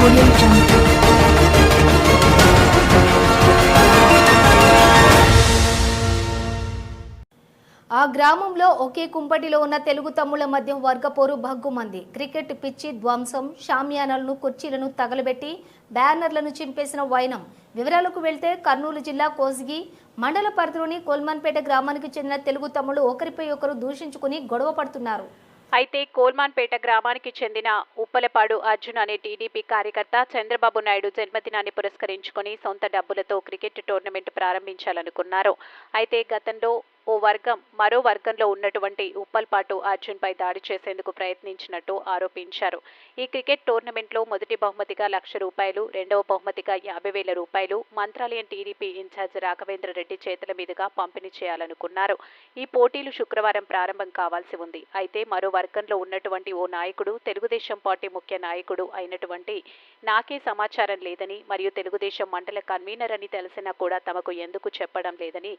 ఆ గ్రామంలో ఒకే కుంపటిలో ఉన్న తెలుగు తమ్ముల మధ్య వర్గపోరు భగ్గుమంది. క్రికెట్ పిచ్చి ధ్వంసం షామ్యానలను కుర్చీలను తగలబెట్టి బ్యానర్లను చింపేసిన వైనం. వివరాలకు వెళ్తే కర్నూలు జిల్లా కోసిగి మండల పరిధిలోని కొల్మన్పేట గ్రామానికి చెందిన తెలుగు తమ్ముళ్ళు ఒకరిపై ఒకరు దూషించుకుని గొడవ పడుతున్నారు. అయితే కోల్మాన్పేట గ్రామానికి చెందిన ఉప్పలపాడు అర్జున్ అనే టీడీపీ కార్యకర్త చంద్రబాబు నాయుడు జన్మదినాన్ని పురస్కరించుకుని సొంత డబ్బులతో క్రికెట్ టోర్నమెంట్ ప్రారంభించాలనుకున్నారు. అయితే గతంలో ఓ వర్గం మరో వర్గంలో ఉన్నటువంటి ఉప్పల్పాటు అర్జున్పై దాడి చేసేందుకు ప్రయత్నించినట్టు ఆరోపించారు. ఈ క్రికెట్ టోర్నమెంట్లో మొదటి బహుమతిగా లక్ష రూపాయలు రెండవ బహుమతిగా యాభై వేల రూపాయలు మంత్రాలయం టీడీపీ ఇన్ఛార్జ్ రాఘవేంద్ర రెడ్డి చేతుల మీదుగా పంపిణీ చేయాలనుకున్నారు. ఈ పోటీలు శుక్రవారం ప్రారంభం కావాల్సి ఉంది. అయితే మరో వర్గంలో ఉన్నటువంటి ఓ నాయకుడు తెలుగుదేశం పార్టీ ముఖ్య నాయకుడు అయినటువంటి నాకే సమాచారం లేదని మరియు తెలుగుదేశం మండల కన్వీనర్ అని తెలిసినా కూడా తమకు ఎందుకు చెప్పడం లేదని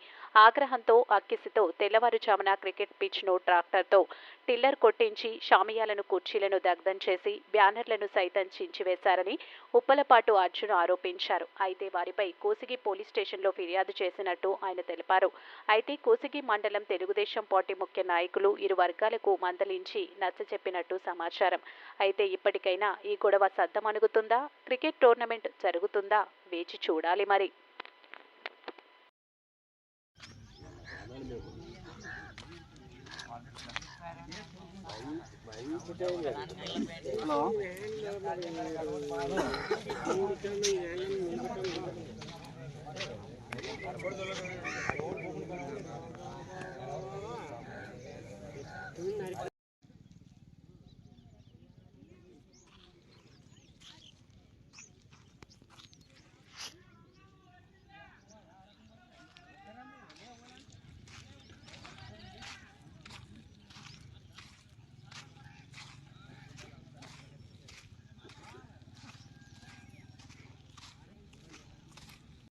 ఆగ్రహంతో అక్కిసితో తెల్లవారుజామున క్రికెట్ పిచ్ను ట్రాక్టర్తో టిల్లర్ కొట్టించి షామియాలను కుర్చీలను దగ్ధం చేసి బ్యానర్లను సైతం చించివేశారని ఉప్పలపాటు అర్జున్ ఆరోపించారు. అయితే వారిపై కోసిగి పోలీస్ స్టేషన్లో ఫిర్యాదు చేసినట్టు ఆయన తెలిపారు. అయితే కోసిగి మండలం తెలుగుదేశం పార్టీ ముఖ్య నాయకులు ఇరు వర్గాలకు మందలించి నచ్చచెప్పినట్టు సమాచారం. అయితే ఇప్పటికైనా ఈ గొడవ సద్దమణుగుతుందా? క్రికెట్ టోర్నమెంట్ జరుగుతుందా? వేచి చూడాలి మరి. ഹലോ